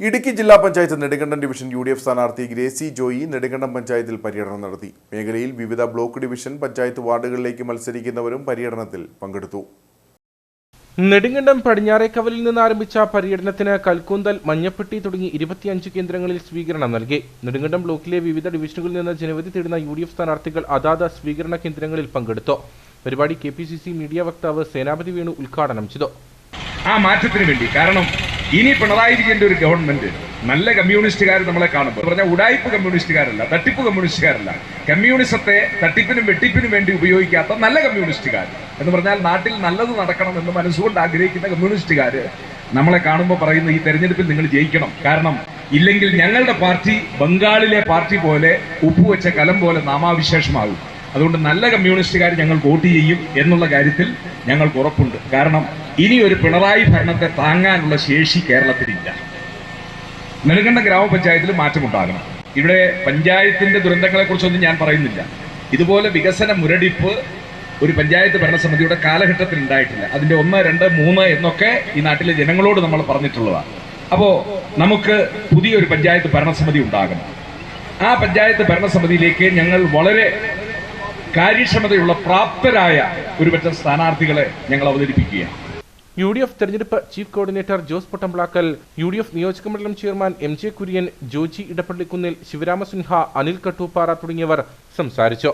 ഇടുക്കി ജില്ലാ panchayat Nedumkandam division U D F സ്ഥാനാർത്ഥി ഗ്രേസി ജോയി നെടുങ്കണ്ടം പഞ്ചായത്തിൽ പര്യടനം നടത്തി. മേഖലയിൽ വിവിധ ബ്ലോക്ക് ഡിവിഷൻ പഞ്ചായത്ത് വാർഡുകളിലേക്ക് മത്സരിക്കുന്നവരും പര്യടനത്തിൽ പങ്കെടുത്തു. നെടുങ്കണ്ടം പടിഞ്ഞാറേക്കവലിൽ നിന്ന് ആരംഭിച്ച പര്യടനത്തിന് കൽക്കൂന്തൽ മഞ്ഞപ്പെട്ടി തുടങ്ങി ഇരുപത്തിയഞ്ച് കേന്ദ്രങ്ങളിൽ സ്വീകരണം നൽകി. നെടുങ്കണ്ടം ബ്ലോക്കിലെ വിവിധ ഡിവിഷനുകളിൽ നിന്ന് ജനവധി തേടുന്ന യു ഡി എഫ് സ്ഥാനാർത്ഥികൾ അതാത് സ്വീകരണ കേന്ദ്രങ്ങളിൽ പങ്കെടുത്തു. പരിപാടി K P C C media വക്താവ് സേനാപതി വേണു ഉദ്ഘാടനം ചെയ്തു. ആ മാറ്റത്തിന് വേണ്ടി. കാരണം ഇനി പിണറായി വിജയന്റെ ഒരു ഗവൺമെന്റ് നല്ല കമ്മ്യൂണിസ്റ്റുകാർ നമ്മളെ കാണുമ്പോൾ. പറഞ്ഞ പറഞ്ഞാൽ ഉടായ്പ കമ്മ്യൂണിസ്റ്റുകാരല്ല തട്ടിപ്പ് കമ്മ്യൂണിസ്റ്റുകാരല്ല. കമ്മ്യൂണിസത്തെ തട്ടിപ്പിനും വെട്ടിപ്പിനും വേണ്ടി ഉപയോഗിക്കാത്ത നല്ല കമ്മ്യൂണിസ്റ്റുകാർ എന്ന് പറഞ്ഞാൽ നാട്ടിൽ നല്ലത് നടക്കണം എന്ന് മനസ്സുകൊണ്ട് ആഗ്രഹിക്കുന്ന കമ്മ്യൂണിസ്റ്റുകാർ നമ്മളെ കാണുമ്പോൾ പറയുന്ന ഈ തെരഞ്ഞെടുപ്പിൽ നിങ്ങൾ ജയിക്കണം. കാരണം ഇല്ലെങ്കിൽ ഞങ്ങളുടെ പാർട്ടി ബംഗാളിലെ പാർട്ടി പോലെ ഉപ്പുവെച്ച കലം പോലെ നാമാവിശേഷമാകും. അതുകൊണ്ട് നല്ല കമ്മ്യൂണിസ്റ്റുകാർ ഞങ്ങൾ വോട്ട് ചെയ്യും എന്നുള്ള കാര്യത്തിൽ ഞങ്ങൾക്ക് ഉറപ്പുണ്ട്. കാരണം ഇനി ഒരു പിണറായി ഭരണത്തെ താങ്ങാനുള്ള ശേഷി കേരളത്തിലില്ല. നെടുങ്കണ്ട ഗ്രാമപഞ്ചായത്തിൽ മാറ്റമുണ്ടാകണം. ഇവിടെ പഞ്ചായത്തിന്റെ ദുരന്തങ്ങളെ കുറിച്ചൊന്നും ഞാൻ പറയുന്നില്ല. ഇതുപോലെ വികസന മുരടിപ്പ് ഒരു പഞ്ചായത്ത് ഭരണസമിതിയുടെ കാലഘട്ടത്തിൽ ഉണ്ടായിട്ടില്ല. അതിന്റെ ഒന്ന് രണ്ട് മൂന്ന് എന്നൊക്കെ ഈ നാട്ടിലെ ജനങ്ങളോട് നമ്മൾ പറഞ്ഞിട്ടുള്ളതാണ്. അപ്പോൾ നമുക്ക് പുതിയൊരു പഞ്ചായത്ത് ഭരണസമിതി ഉണ്ടാകണം. ആ പഞ്ചായത്ത് ഭരണസമിതിയിലേക്ക് ഞങ്ങൾ വളരെ കാര്യക്ഷമതയുള്ള പ്രാപ്തരായ ഒരുപറ്റം സ്ഥാനാർത്ഥികളെ ഞങ്ങൾ അവതരിപ്പിക്കുകയാണ്. യു ഡി എഫ് തെരഞ്ഞെടുപ്പ് chief coordinator Jose Pottamplackal U D F നിയോജകമണ്ഡലം chairman M J Kurian Joji Edappallikunnil Sivaramasinha Anil Kattooppara തുടങ്ങിയവർ സംസാരിച്ചു.